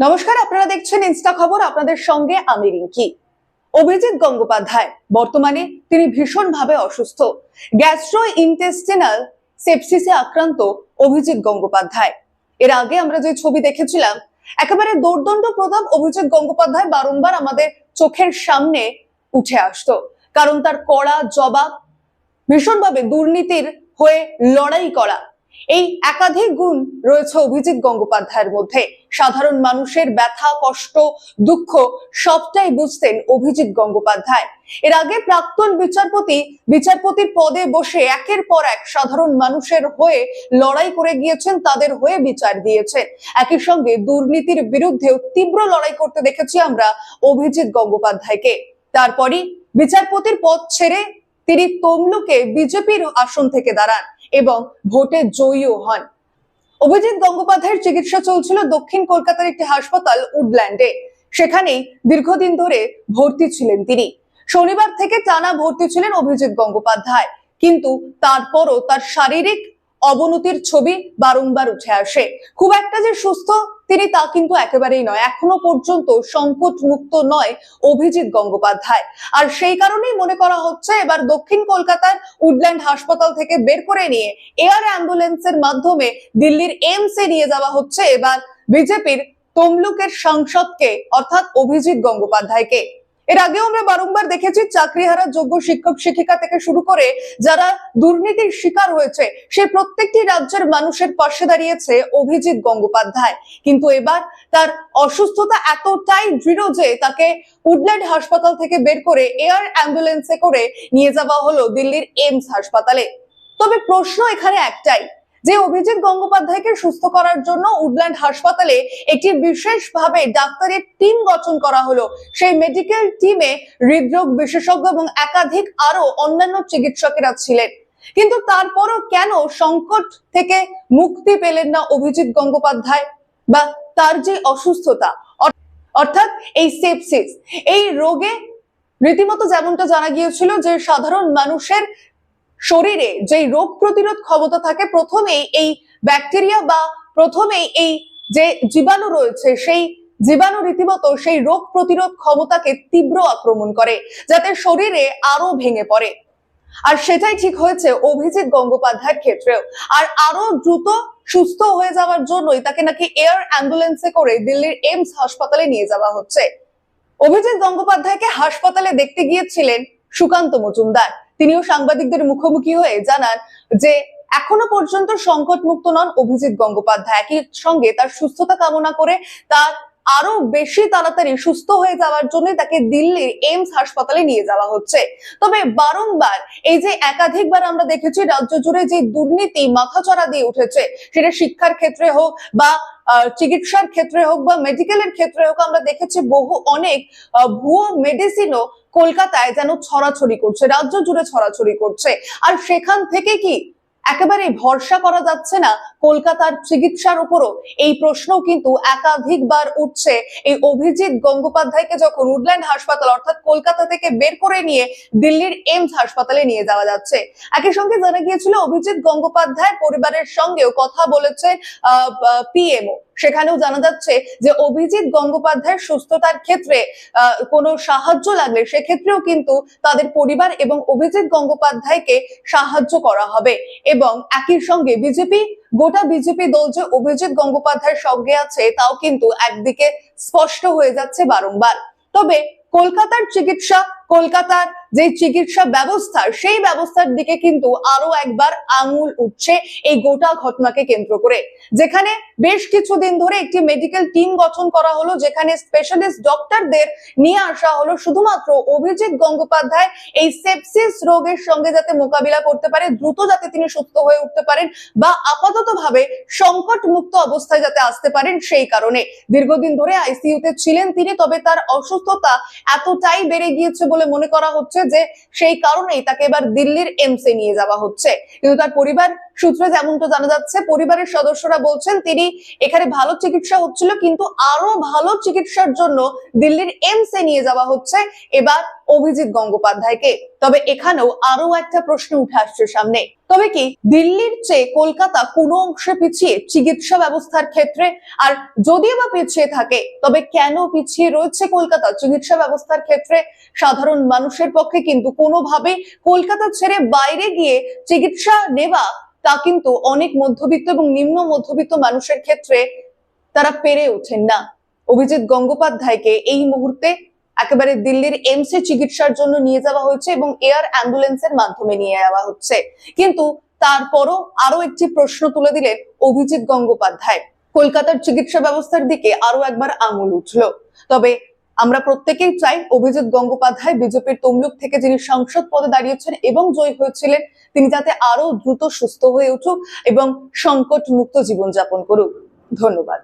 নমস্কার, আপনারা দেখছেন ইনস্টা খবর, আপনাদের সঙ্গে আমি রিঙ্কি। অভিজিৎ গঙ্গোপাধ্যায়, বর্তমানে তিনি ভীষণভাবে অসুস্থ। গ্যাস্ট্রো ইন্টেস্টিনাল সেপসিসে আক্রান্ত অভিজিৎ গঙ্গোপাধ্যায়। এর আগে আমরা যে ছবি দেখেছিলাম, একেবারে দৌর্দণ্ড প্রতাপ অভিজিৎ গঙ্গোপাধ্যায় বারংবার আমাদের চোখের সামনে উঠে আসতো। কারণ তার কড়া জবাব ভীষণভাবে দুর্নীতির হয়ে লড়াই করা এই একাধিক গুণ রয়েছে অভিজিৎ গঙ্গোপাধ্যায়ের মধ্যে। সাধারণ মানুষের ব্যথা, কষ্ট, দুঃখ, সবটাই বুঝতেন অভিজিৎ গঙ্গোপাধ্যায়। এর আগে প্রাক্তন বিচারপতি, বিচারপতির পদে বসে একের পর এক সাধারণ মানুষের হয়ে লড়াই করে গিয়েছেন, তাদের হয়ে বিচার দিয়েছেন। একই সঙ্গে দুর্নীতির বিরুদ্ধেও তীব্র লড়াই করতে দেখেছি আমরা অভিজিৎ গঙ্গোপাধ্যায়কে। তারপরই বিচারপতির পদ ছেড়ে তিনি তমলুকে বিজেপির আসন থেকে দাঁড়ান। এবং ভোটে জয়ীও হন। অভিজিৎ গঙ্গোপাধ্যায়ের চিকিৎসা চলছিল দক্ষিণ কলকাতার একটি হাসপাতাল উডল্যান্ডে। সেখানেই দীর্ঘদিন ধরে ভর্তি ছিলেন তিনি। শনিবার থেকে টানা ভর্তি ছিলেন অভিজিৎ গঙ্গোপাধ্যায়। কিন্তু তারপরও তার শারীরিক অবনতির ছবি বারংবার উঠে আসে। খুব একটা যে সুস্থ তিনি তা কিন্তু একেবারেই নয়। এখনও পর্যন্ত সংকট মুক্ত নয় অভিজিৎ গঙ্গোপাধ্যায়। আর সেই কারণেই মনে করা হচ্ছে এবার দক্ষিণ কলকাতার উডল্যান্ড হাসপাতাল থেকে বের করে নিয়ে এয়ার অ্যাম্বুলেন্সের মাধ্যমে দিল্লির এইমস এ নিয়ে যাওয়া হচ্ছে এবার বিজেপির তমলুকের সাংসদকে, অর্থাৎ অভিজিৎ গঙ্গোপাধ্যায়কে। এর আগেও আমরা বারংবার দেখেছি চাকরি চাকরিহারা যোগ্য শিক্ষক শিক্ষিকা থেকে শুরু করে যারা দুর্নীতির শিকার হয়েছে, সে প্রত্যেকটি রাজ্যের মানুষের পাশে দাঁড়িয়েছে অভিজিৎ গঙ্গোপাধ্যায়। কিন্তু এবার তার অসুস্থতা এতটাই দৃঢ় যে তাকে উডল্যান্ড হাসপাতাল থেকে বের করে এয়ার অ্যাম্বুলেন্সে করে নিয়ে যাওয়া হলো দিল্লির এইমস হাসপাতালে। তবে প্রশ্ন এখানে একটাই যে অভিজিৎ গঙ্গোপাধ্যায়কে সুস্থ করার জন্য উডল্যান্ড হাসপাতালে একটি বিশেষভাবে ডাক্তারের টিম গঠন করা হলো। সেই মেডিকেল টিমে হৃদরোগ বিশেষজ্ঞ এবং একাধিক আরও অন্যান্য চিকিৎসকেরা ছিলেন। কিন্তু তারপরও কেন সংকট থেকে মুক্তি পেলেন না অভিজিৎ গঙ্গোপাধ্যায়? বা তার যে অসুস্থতা অর্থাৎ এই সেপসিস এই রোগে রীতিমতো যেমনটা জানা গিয়েছিল যে সাধারণ মানুষের শরীরে যেই রোগ প্রতিরোধ ক্ষমতা থাকে, প্রথমেই এই ব্যাকটেরিয়া বা প্রথমেই এই যে জীবাণু রয়েছে, সেই জীবাণু রীতিমতো সেই রোগ প্রতিরোধ ক্ষমতাকে তীব্র আক্রমণ করে, যাতে শরীরে আরও ভেঙে পড়ে। আর সেটাই ঠিক হয়েছে অভিজিৎ গঙ্গোপাধ্যায়ের ক্ষেত্রেও। আর আরও দ্রুত সুস্থ হয়ে যাওয়ার জন্যই তাকে নাকি এয়ার অ্যাম্বুলেন্সে করে দিল্লির এইমস হাসপাতালে নিয়ে যাওয়া হচ্ছে। অভিজিৎ গঙ্গোপাধ্যায়কে হাসপাতালে দেখতে গিয়েছিলেন সুকান্ত মজুমদার। তিনিও সাংবাদিকদের মুখোমুখি হয়ে জানান যে, এখনও পর্যন্ত সংকট মুক্ত নন অভিজিৎ গঙ্গোপাধ্যায়। একই সঙ্গে তার সুস্থতা কামনা করে তার আরও বেশি তাড়াতাড়ি সুস্থ হয়ে যাওয়ার জন্য তাকে দিল্লির এইমস হাসপাতালে নিয়ে যাওয়া হচ্ছে। তবে বারংবার এই যে একাধিকবার আমরা দেখেছি রাজ্য জুড়ে যে দুর্নীতি, মাথাচড়া দিয়ে উঠেছে, সেটা শিক্ষার ক্ষেত্রে হোক বা চিকিৎসার ক্ষেত্রে হোক বা মেডিকেলের ক্ষেত্রে হোক, আমরা দেখেছি বহু অনেক ভুয়ো মেডিসিনও কলকাতায় যেন ছড়াছড়ি করছে, রাজ্য জুড়ে ছড়াছড়ি করছে। আর সেখান থেকে কি একেবারে ভরসা করা যাচ্ছে না? কলকাতার চিকিৎসার উপরও এই প্রশ্ন কিন্তু একাধিকবার উঠছে। এই অভিজিৎ গঙ্গোপাধ্যায়কে যখন উডল্যান্ড হাসপাতাল, অর্থাৎ কলকাতা থেকে বের করে নিয়ে দিল্লির এইমস হাসপাতালে নিয়ে যাওয়া যাচ্ছে। একই সঙ্গে জানা গিয়েছিল, অভিজিৎ গঙ্গোপাধ্যায় পরিবারের সঙ্গেও কথা বলেছে পিএমও সেখানেও জানা যাচ্ছে যে অভিজিৎ গঙ্গোপাধ্যায়ের সুস্থতার ক্ষেত্রে কোনো সাহায্য লাগলে সেক্ষেত্রেও কিন্তু তাদের পরিবার এবং অভিজিৎ গঙ্গোপাধ্যায়কে সাহায্য করা হবে। এবং একই সঙ্গে বিজেপি গোটা বিজেপি দল যে অভিজিৎ গঙ্গোপাধ্যায়ের সঙ্গে আছে, তাও কিন্তু একদিকে স্পষ্ট হয়ে যাচ্ছে বারংবার। তবে কলকাতার চিকিৎসা কলকাতার যে চিকিৎসা ব্যবস্থা, সেই ব্যবস্থার দিকে কিন্তু আরও একবার আঙুল উঠছে এই গোটা ঘটনাকে কেন্দ্র করে। যেখানে বেশ কিছুদিন ধরে একটি মেডিকেল টিম গঠন করা হলো, যেখানে স্পেশালিস্ট ডক্টরদের নিয়ে আসা হলো। শুধুমাত্র অভিজিৎ গঙ্গোপাধ্যায় এই সেপসিস রোগের সঙ্গে যাতে মোকাবিলা করতে পারে, দ্রুত যাতে তিনি সুস্থ হয়ে উঠতে পারেন বা আপাতত ভাবে সংকট মুক্ত অবস্থায় যাতে আসতে পারেন সেই কারণে। দীর্ঘদিন ধরে আইসিইউতে ছিলেন তিনি, তবে তার অসুস্থতা এতটাই বেড়ে গিয়েছে বলে মনে করা হচ্ছে যে সেই কারণেই তাকে এবার দিল্লির এমসে নিয়ে যাওয়া হচ্ছে। কিন্তু তার পরিবার সূত্রে যেমন তো জানা যাচ্ছে, পরিবারের সদস্যরা বলছেন তিনি এখানে ভালো চিকিৎসা হচ্ছিল, কিন্তু আরও ভালো চিকিৎসার জন্য দিল্লির এমসে নিয়ে যাওয়া হচ্ছে। এবার অভিজিৎ গঙ্গোপাধ্যায়কে। তবে এখানেও আরও একটা প্রশ্ন উঠে আসছে সামনে। তবে কি দিল্লির চেয়ে কলকাতা কোনো অংশে পিছিয়ে চিকিৎসা ব্যবস্থার ক্ষেত্রে? আর যদিও বা পিছিয়ে থাকে, তবে কেন পিছিয়ে রয়েছে কলকাতা চিকিৎসা ব্যবস্থার ক্ষেত্রে? সাধারণ মানুষের পক্ষে কিন্তু কোনোভাবে কলকাতা ছেড়ে বাইরে গিয়ে চিকিৎসা নেওয়া তা কিন্তু অনেক মধ্যবিত্ত এবং নিম্ন মধ্যবিত্ত মানুষের ক্ষেত্রে তারা পেরে ওঠেন না। অভিজিৎ গঙ্গোপাধ্যায়কে এই মুহূর্তে একেবারে দিল্লির এইমস এ চিকিৎসার জন্য নিয়ে যাওয়া হয়েছে এবং এয়ার অ্যাম্বুলেন্সের মাধ্যমে নিয়ে যাওয়া হচ্ছে। কিন্তু তারপরও আরও একটি প্রশ্ন তুলে দিলেন অভিজিৎ গঙ্গোপাধ্যায়। কলকাতার চিকিৎসা ব্যবস্থার দিকে আরও একবার আঙুল উঠল। তবে আমরা প্রত্যেকেই চাই অভিজিৎ গঙ্গোপাধ্যায় বিজেপির তমলুক থেকে যিনি সংসদ পদে দাঁড়িয়েছেন এবং জয়ী হয়েছিলেন, তিনি যাতে আরও দ্রুত সুস্থ হয়ে উঠুক এবং সংকট মুক্ত জীবনযাপন করুক। ধন্যবাদ।